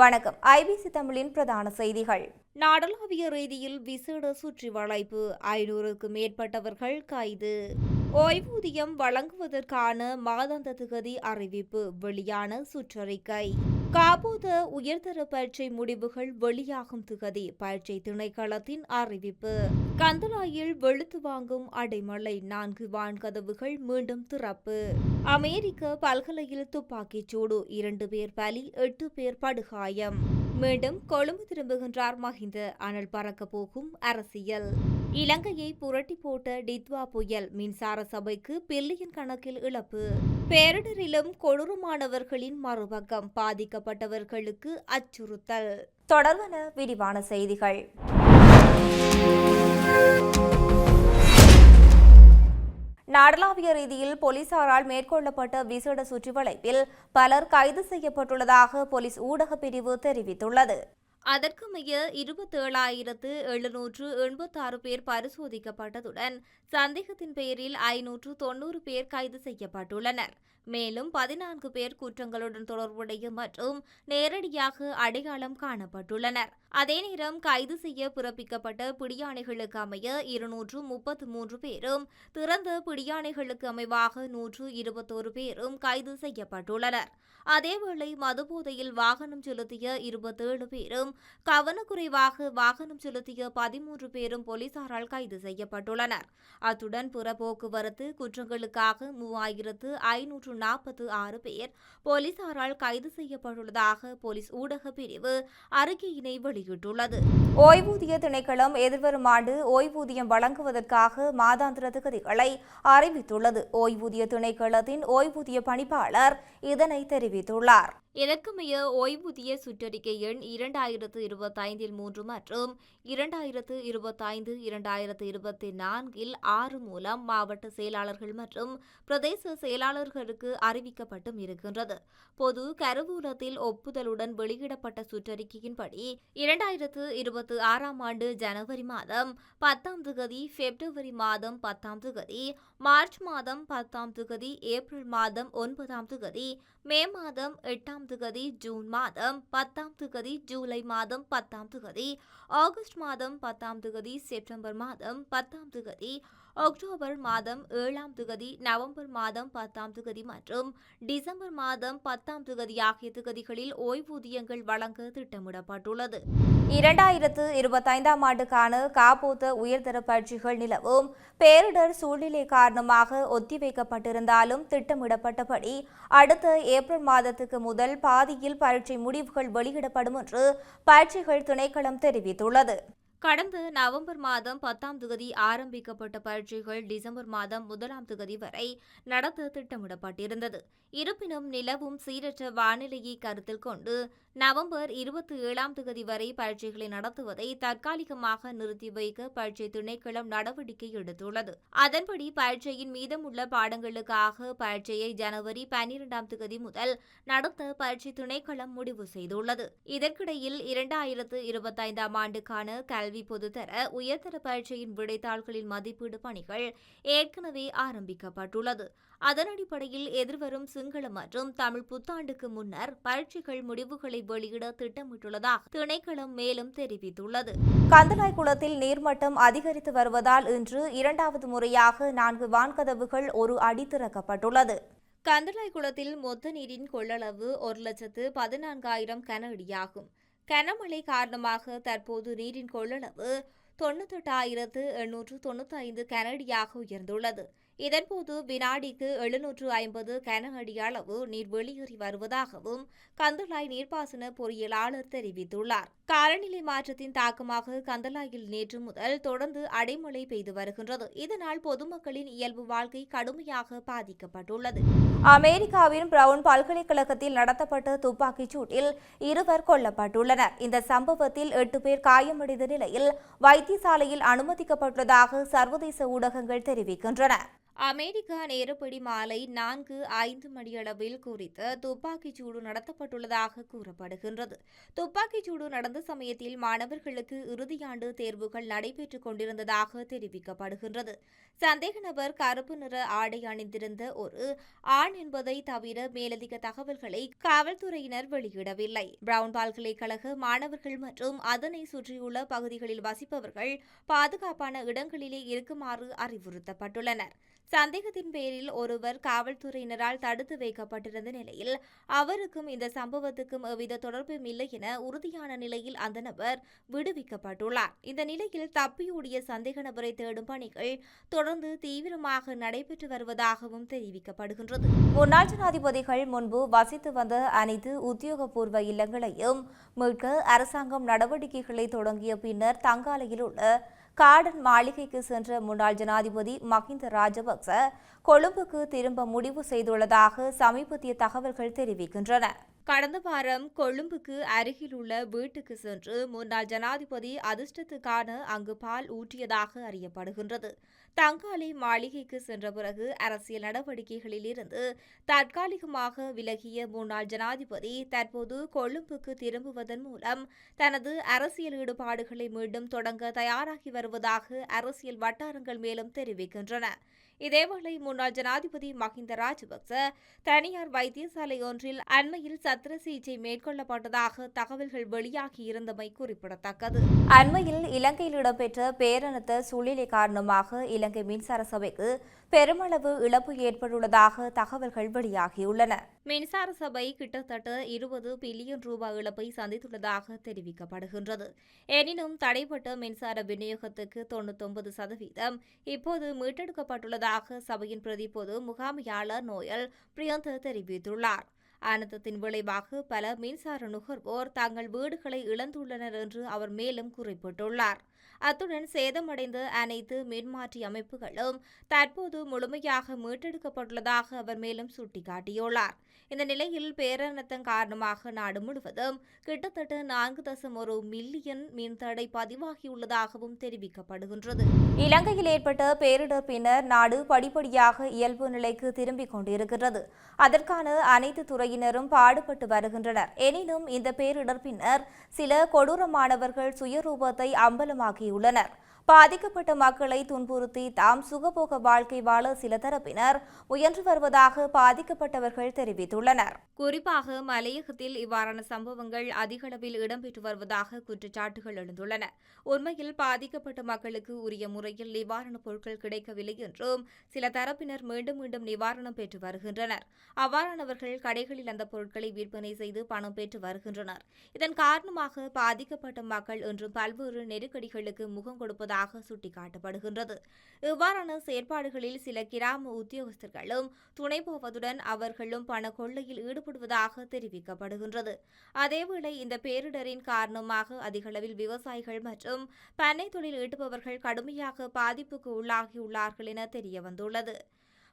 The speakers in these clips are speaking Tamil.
வணக்கம். ஐபிசி தமிழின் பிரதான செய்திகள். நாடளாவிய ரீதியில் விசேட சுற்றி வளைப்பு. ஐநூறுக்கு மேற்பட்டவர்கள் கைது. ஓய்வூதியம் வழங்குவதற்கான மாதாந்த திகதி அறிவிப்பு. வெளியான சுற்றறிக்கை. காபோத உயர்தர பயிற்சி முடிவுகள் வெளியாகும் திகதி. பயிற்சி திணைக்களத்தின் அறிவிப்பு. கந்தலாயில் வெளுத்து வாங்கும் அடைமழை நான்கு வான்கதவுகள் மீண்டும் திறப்பு. அமெரிக்க பல்கலையில் துப்பாக்கிச் சூடு. இரண்டு பேர் பலி எட்டு பேர் படுகாயம். மீண்டும் கொழும்பு திரும்புகின்றார் மஹிந்த. அனல் பறக்க போகும் அரசியல். இலங்கையை புரட்டி போட்ட டித்வா புயல் மின்சார சபைக்கு பில்லியன் கணக்கில் இழப்பு. பேரிடரிலும் கொடூரமானவர்களின் மறுபக்கம் பாதிக்கப்பட்டவர்களுக்கு அச்சுறுத்தல். தொடர்வன விரிவான செய்திகள். நாடளாவிய ரீதியில் போலீசாரால் மேற்கொள்ளப்பட்ட விசேட சுற்றிவளைப்பில் பலர் கைது செய்யப்பட்டுள்ளதாக போலீஸ் ஊடகப் பிரிவு தெரிவித்துள்ளது. அதற்குமைய இருபத்தேழாயிரத்து எழுநூற்று எண்பத்தாறு பேர் பரிசோதிக்கப்பட்டதுடன் சந்தேகத்தின் பேரில் ஐநூற்று தொன்னூறு பேர் கைது செய்யப்பட்டுள்ளனர். மேலும் பதினான்கு பேர் குற்றங்களுடன் தொடர்புடைய மற்றும் நேரடியாக அடையாளம் காணப்பட்டுள்ளனர். அதே நேரம் கைது செய்ய பிறப்பிக்கப்பட்ட பிடியாணைகளுக்கு அமைய இருநூற்று முப்பத்து மூன்று பேரும் திறந்த பிடியாணைகளுக்கு அமைவாக நூற்று இருபத்தோரு பேரும் கைது செய்யப்பட்டுள்ளனர். அதேவேளை மதுபோதையில் வாகனம் செலுத்திய இருபத்தேழு பேரும் கவனக்குறைவாக வாகனம் செலுத்திய பதிமூன்று பேரும் போலீசாரால் கைது செய்யப்பட்டுள்ளனர். அத்துடன் புற போக்குவரத்து குற்றங்களுக்காக மூவாயிரத்து ஐநூற்று நாற்பத்து ஆறு பேர் போலீசாரால் கைது செய்யப்பட்டுள்ளதாக போலீஸ் ஊடக பிரிவு அறிக்கையினை வெளியிட்டுள்ளது. ஓய்வூதிய திணைக்களம் எதிர்வரும் ஆண்டு ஓய்வூதியம் வழங்குவதற்காக மாதாந்திர திகதிகளை அறிவித்துள்ளது. ஓய்வூதிய திணைக்களத்தின் ஓய்வூதிய பணிப்பாளர் இதனை தெரிவித்துள்ளார். இதற்குமைய ஓய்வூதிய சுற்றறிக்கை எண் இரண்டாயிரத்து இருபத்தைந்தில் மூன்று மற்றும் இரண்டாயிரத்து இருபத்தைந்து இரண்டாயிரத்து இருபத்தி நான்கில் ஆறு மூலம் மாவட்ட செயலாளர்கள் மற்றும் பிரதேச செயலாளர்களுக்கு அறிவிக்கப்பட்டும் இருக்கின்றது. பொது கருவூலத்தில் ஒப்புதலுடன் வெளியிடப்பட்ட சுற்றறிக்கையின்படி இரண்டாயிரத்து இருபத்தி ஆறாம் ஆண்டு ஜனவரி மாதம் பத்தாம் திகதி பிப்ரவரி மாதம் பத்தாம் திகதி மார்ச் மாதம் பத்தாம் திகதி ஏப்ரல் மாதம் ஒன்பதாம் திகதி மே மாதம் எட்டாம் திகதி ஜூன் மாதம் பத்தாம் திகதி ஜூலை மாதம் பத்தாம் திகதி ஆகஸ்ட் மாதம் பத்தாம் திகதி செப்டம்பர் மாதம் பத்தாம் திகதி அக்டோபர் மாதம் ஏழாம் திகதி நவம்பர் மாதம் பத்தாம் திகதி மற்றும் டிசம்பர் மாதம் பத்தாம் திகதி ஆகிய திகதிகளில் ஓய்வூதியங்கள் வழங்க திட்டமிடப்பட்டுள்ளது. இரண்டாயிரத்து இருபத்தைந்தாம் ஆண்டுக்கான காப்போத்த உயர்தர பயிற்சிகள் நிலவும் பேரிடர் சூழ்நிலை காரணமாக ஒத்திவைக்கப்பட்டிருந்தாலும் திட்டமிடப்பட்டபடி அடுத்த ஏப்ரல் மாதத்துக்கு முதல் பாதியில் பரீட்சை முடிவுகள் வெளியிடப்படும் என்று பயிற்சிகள் திணைக்களம் தெரிவித்துள்ளது. கடந்த நவம்பர் மாதம் பத்தாம் தேதி ஆரம்பிக்கப்பட்ட பரீட்சைகள் டிசம்பர் மாதம் முதலாம் தேதி வரை நடத்த திட்டமிடப்பட்டிருந்தது. இருப்பினும் நிலவும் சீரற்ற வானிலையை கருத்தில் கொண்டு நவம்பர் இருபத்தி ஏழாம் தேதி வரை பரீட்சைகளை நடத்துவதை தற்காலிகமாக நிறுத்தி வைக்க பரீட்சை திணைக்களம் நடவடிக்கை எடுத்துள்ளது. அதன்படி பரீட்சையின் மீதமுள்ள பாடங்களுக்காக பரீட்சையை ஜனவரி பனிரெண்டாம் தேதி முதல் நடத்த பரீட்சை திணைக்களம் முடிவு செய்துள்ளது. இதற்கிடையில் இரண்டாயிரத்து இருபத்தைந்தாம் ஆண்டுக்கான கல்வி பொதுத்தர உயர்தர பரீட்சையின் விடைத்தாள்களின் மதிப்பீடு பணிகள் ஏற்கனவே ஆரம்பிக்கப்பட்டுள்ளது. அதன் அடிப்படையில் எதிர்வரும் சிங்கள மற்றும் தமிழ் புத்தாண்டுக்கு முன்னர் பரீட்சைகள் முடிவுகளை வெளியிட திட்டமிட்டுள்ளதாக திணைக்களம் மேலும் தெரிவித்துள்ளது. கந்தலாய் குளத்தில் நீர்மட்டம் அதிகரித்து வருவதால் இன்று இரண்டாவது முறையாக நான்கு வான்கதவுகள் ஒரு அடி திறக்கப்பட்டுள்ளது. கந்தளாய் குளத்தில் மொத்த நீரின் கொள்ளளவு ஒரு லட்சத்து பதினான்காயிரம் கன அடியாகும் கனமழை காரணமாக தற்போது நீரின் கொள்ளளவு தொண்ணூத்தெட்டாயிரத்து எண்ணூற்று தொண்ணூத்தைந்து கனடியாக உயர்ந்துள்ளது. இதன்போது வினாடிக்கு எழுநூற்று ஐம்பது கன அடி அளவு நீர் வெளியேறி வருவதாகவும் கந்தளாய் நீர்ப்பாசன பொறியியலாளர் தெரிவித்துள்ளார். காலநிலை மாற்றத்தின் தாக்கமாக கந்தளாயில் நேற்று முதல் தொடர்ந்து அடைமழை பெய்து வருகின்றது. இதனால் பொதுமக்களின் இயல்பு வாழ்க்கை கடுமையாக பாதிக்கப்பட்டுள்ளது. அமெரிக்காவின் பிரவுன் பல்கலைக்கழகத்தில் நடத்தப்பட்ட துப்பாக்கிச் சூட்டில் இருவர் கொல்லப்பட்டுள்ளனர். இந்த சம்பவத்தில் எட்டு பேர் காயமடைந்த நிலையில் வைத்தியசாலையில் அனுமதிக்கப்பட்டுள்ளதாக சர்வதேச ஊடகங்கள் தெரிவிக்கின்றன. அமெரிக்கா நேரப்படி மாலை நான்கு ஐந்து மணியளவில் குறித்த துப்பாக்கிச் சூடு நடத்தப்பட்டுள்ளதாக கூறப்படுகின்றது. துப்பாக்கிச் சூடு நடந்த சமயத்தில் மாணவர்களுக்கு இறுதியாண்டு தேர்வுகள் நடைபெற்றுக் கொண்டிருந்ததாக தெரிவிக்கப்படுகின்றது. சந்தேக நபர் கருப்பு நிற ஆடை அணிந்திருந்த ஒரு ஆண் என்பதை தவிர மேலதிக தகவல்களை காவல்துறையினர் வெளியிடவில்லை. பிரவுன் பல்கலைக்கழக மாணவர்கள் மற்றும் அதனை சுற்றியுள்ள பகுதிகளில் வசிப்பவர்கள் பாதுகாப்பான இடங்களிலே இருக்குமாறு அறிவுறுத்தப்பட்டுள்ளனர். சந்தேகத்தின் பேரில் ஒருவர் காவல்துறையினரால் தடுத்து வைக்கப்பட்டிருந்த நிலையில் அவருக்கும் இந்த சம்பவத்துக்கும் எவ்வித தொடர்பும் இல்லை என உறுதியான நிலையில் அந்த நபர் விடுவிக்கப்பட்டுள்ளார். இந்த நிலையில் தப்பியோடிய சந்தேக நபரை தேடும் பணிகள் தொடர்ந்து தீவிரமாக நடைபெற்று வருவதாகவும் தெரிவிக்கப்படுகின்றது. முன்னாள் ஜனாதிபதிகள் முன்பு வசித்து வந்த அனைத்து உத்தியோகபூர்வ இல்லங்களையும் மீட்க அரசாங்கம் நடவடிக்கைகளை தொடங்கிய பின்னர் தங்காலையில் உள்ள கார்டன் மாளிகைக்கு சென்ற முன்னாள் ஜனாதிபதி மஹிந்த ராஜபக்ச கொழும்புக்கு திரும்ப முடிவு செய்துள்ளதாக சமீபத்திய தகவல்கள் தெரிவிக்கின்றன. கடந்த வாரம் கொழும்புக்கு அருகிலுள்ள வீட்டுக்கு சென்று முன்னாள் ஜனாதிபதி அதிர்ஷ்டத்துக்கான அங்கு பால் ஊற்றியதாக அறியப்படுகின்றது. தங்காலை மாளிகைக்கு சென்ற பிறகு அரசியல் நடவடிக்கைகளில் இருந்து தற்காலிகமாக விலகிய முன்னாள் ஜனாதிபதி தற்போது கொழும்புக்கு திரும்புவதன் மூலம் தனது அரசியல் ஈடுபாடுகளை மீண்டும் தொடங்க தயாராகி வருவதாக அரசியல் வட்டாரங்கள் மேலும் தெரிவிக்கின்றன. இதேவேளை முன்னாள் ஜனாதிபதி மஹிந்த ராஜபக்ச தனியார் வைத்தியசாலை ஒன்றில் அண்மையில் சத்திர சிகிச்சை மேற்கொள்ளப்பட்டதாக தகவல்கள் வெளியாகியிருந்தமை குறிப்பிடத்தக்கது. அண்மையில் இலங்கையில் இடம்பெற்ற பேரணத்த சூழ்நிலை காரணமாக இலங்கை மின்சார சபைக்கு பெருமளவு இழப்பு ஏற்பட்டுள்ளதாக தகவல்கள் வெளியாகியுள்ளன. மின்சார சபை கிட்டத்தட்ட இருபது பில்லியன் ரூபாய் இழப்பை சந்தித்துள்ளதாக தெரிவிக்கப்படுகின்றது. எனினும் தடைப்பட்ட மின்சார விநியோகத்துக்கு தொண்ணூத்தொன்பது சதவீதம் இப்போது மீட்டெடுக்கப்பட்டுள்ளதாக சபையின் பிரதி பொது முகாமையாளர் நோயல் பிரியந்த தெரிவித்துள்ளார். அனர்த்தத்தின் விளைவாக பல மின்சார நுகர்வோர் தங்கள் வீடுகளை இழந்துள்ளனர் என்று அவர் மேலும் குறிப்பிட்டுள்ளார். அத்துடன் சேதமடைந்த அனைத்து மின்மாற்றி அமைப்புகளும் தற்போது முழுமையாக மீட்டெடுக்கப்பட்டுள்ளதாக அவர் மேலும் சுட்டிக்காட்டியுள்ளார். இந்த நிலையில் பேரணத்தம் காரணமாக நாடு முழுவதும் கிட்டத்தட்ட நான்கு தசம் ஒரு மில்லியன் மின்தடை பதிவாகியுள்ளதாகவும் தெரிவிக்கப்படுகின்றது. இலங்கையில் ஏற்பட்ட பேரிடர் பின்னர் நாடு படிப்படியாக இயல்பு நிலைக்கு திரும்பிக் கொண்டிருக்கிறது. அதற்கான அனைத்து துறையினரும் பாடுபட்டு வருகின்றனர். எனினும் இந்த பேரிடர் பின்னர் சில கொடூரமானவர்கள் சுயரூபத்தை வழங்கியுள்ளனர் பாதிக்கப்பட்ட மக்களை துன்புறுத்தி தாம் சுகபோக வாழ்க்கை வாழ சில தரப்பினர் முயன்று வருவதாக பாதிக்கப்பட்டவர்கள் தெரிவித்துள்ளனர். குறிப்பாக மலையகத்தில் இவ்வாறான சம்பவங்கள் அதிகளவில் இடம்பெற்று வருவதாக குற்றச்சாட்டுகள் எழுந்துள்ளன. உண்மையில் பாதிக்கப்பட்ட மக்களுக்கு உரிய முறையில் நிவாரணப் பொருட்கள் கிடைக்கவில்லை என்றும் சில தரப்பினர் மீண்டும் மீண்டும் நிவாரணம் பெற்று வருகின்றனர். அவ்வாறானவர்கள் கடைகளில் அந்த பொருட்களை விற்பனை செய்து பணம் பெற்று வருகின்றனர். இதன் காரணமாக பாதிக்கப்பட்ட மக்கள் இன்று பல்வேறு நெருக்கடிகளுக்கு முகம் கொடுப்பதாக சுட்டிக்காட்டப்படுகின்றது. இவ்வாறான செயற்பாடுகளில் சில கிராம உத்தியோகஸ்தர்களும் துணை போவதுடன் அவர்களும் பண கொள்ளையில் ஈடுபடுவதாக தெரிவிக்கப்படுகின்றது. அதேவேளை இந்த பேரிடரின் காரணமாக அதிகளவில் விவசாயிகள் மற்றும் பண்ணை தொழில் ஈட்டுபவர்கள் கடுமையாக பாதிப்புக்கு உள்ளாகியுள்ளார்கள் என தெரியவந்துள்ளது.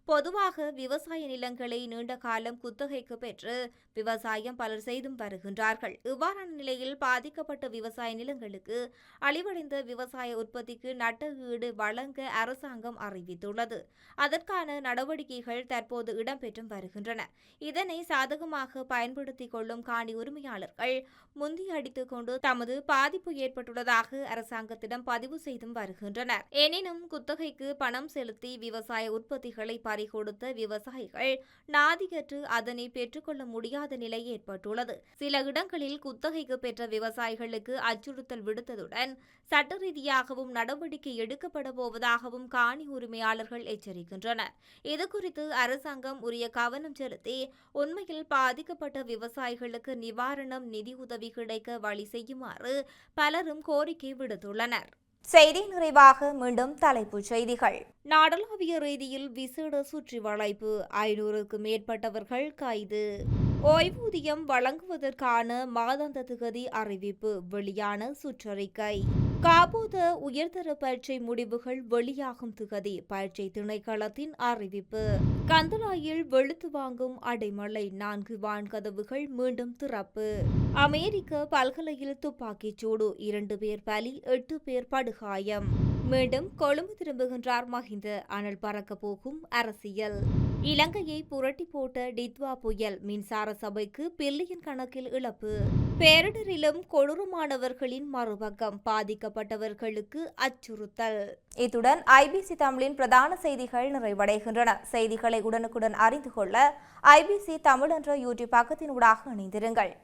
பொதுவாக விவசாய நிலங்களை நீண்ட காலம் குத்தகைக்கு பெற்று விவசாயம் பலர் செய்தும் வருகின்றார்கள். இவ்வாறான நிலையில் பாதிக்கப்பட்ட விவசாய நிலங்களுக்கு அழிவடைந்த விவசாய உற்பத்திக்கு நட்ட ஈடு வழங்க அரசாங்கம் அறிவித்துள்ளது. அதற்கான நடவடிக்கைகள் தற்போது இடம்பெற்றும் வருகின்றன. இதனை சாதகமாக பயன்படுத்திக் கொள்ளும் காணி உரிமையாளர்கள் முந்தி அடித்துக் கொண்டு தமது பாதிப்பு ஏற்பட்டுள்ளதாக அரசாங்கத்திடம் பதிவு செய்தும் வருகின்றனர். எனினும் குத்தகைக்கு பணம் செலுத்தி விவசாய உற்பத்திகளை பறிகொடுத்த விவசாயிகள் நாதிகற்று அதனை பெற்றுக்கொள்ள முடியாத நிலை ஏற்பட்டுள்ளது. சில இடங்களில் குத்தகைக்கு பெற்ற விவசாயிகளுக்கு அச்சுறுத்தல் விடுத்ததுடன் சட்ட ரீதியாகவும் நடவடிக்கை எடுக்கப்பட போவதாகவும் காணி உரிமையாளர்கள் எச்சரிக்கின்றனர். இதுகுறித்து அரசாங்கம் உரிய கவனம் செலுத்தி உண்மையில் பாதிக்கப்பட்ட விவசாயிகளுக்கு நிவாரணம் நிதி உதவி கிடைக்க வழி செய்யுமாறு பலரும் கோரிக்கை விடுத்துள்ளனர். செய்தி நிறைவாக மீண்டும் தலைப்புச் செய்திகள். நாடளாவிய ரீதியில் விசேட சுற்றி வளைப்பு. ஐநூறுக்கும் மேற்பட்டவர்கள் கைது. ஓய்வூதியம் வழங்குவதற்கான மாதாந்த திகதி அறிவிப்பு. வெளியான சுற்றறிக்கை. காபூத உயர்தர பரீட்சை முடிவுகள் வெளியாகும் திகதி. பரீட்சை திணைக்களத்தின் அறிவிப்பு. கந்தலாயில் வெளுத்து வாங்கும் அடைமழை நான்கு வான்கதவுகள் மீண்டும் திறப்பு. அமெரிக்க பல்கலையில் துப்பாக்கிச் சூடு. இரண்டு பேர் பலி எட்டு பேர் படுகாயம். மீண்டும் கொழும்பு திரும்புகின்றார் மஹிந்த. அனல் பறக்க போகும் அரசியல். இலங்கையை புரட்டி போட்ட டித்வா புயல் மின்சார சபைக்கு பில்லியன் கணக்கில் இழப்பு. பேரிடரிலும் கொடூரமானவர்களின் மறுபக்கம் பாதிக்கப்பட்டவர்களுக்கு அச்சுறுத்தல். இத்துடன் ஐபிசி தமிழின் பிரதான செய்திகள் நிறைவடைகின்றன. செய்திகளை உடனுக்குடன் அறிந்து கொள்ள ஐபிசி தமிழ் என்ற யூடியூப் பக்கத்தினூடாக இணைந்திருங்கள்.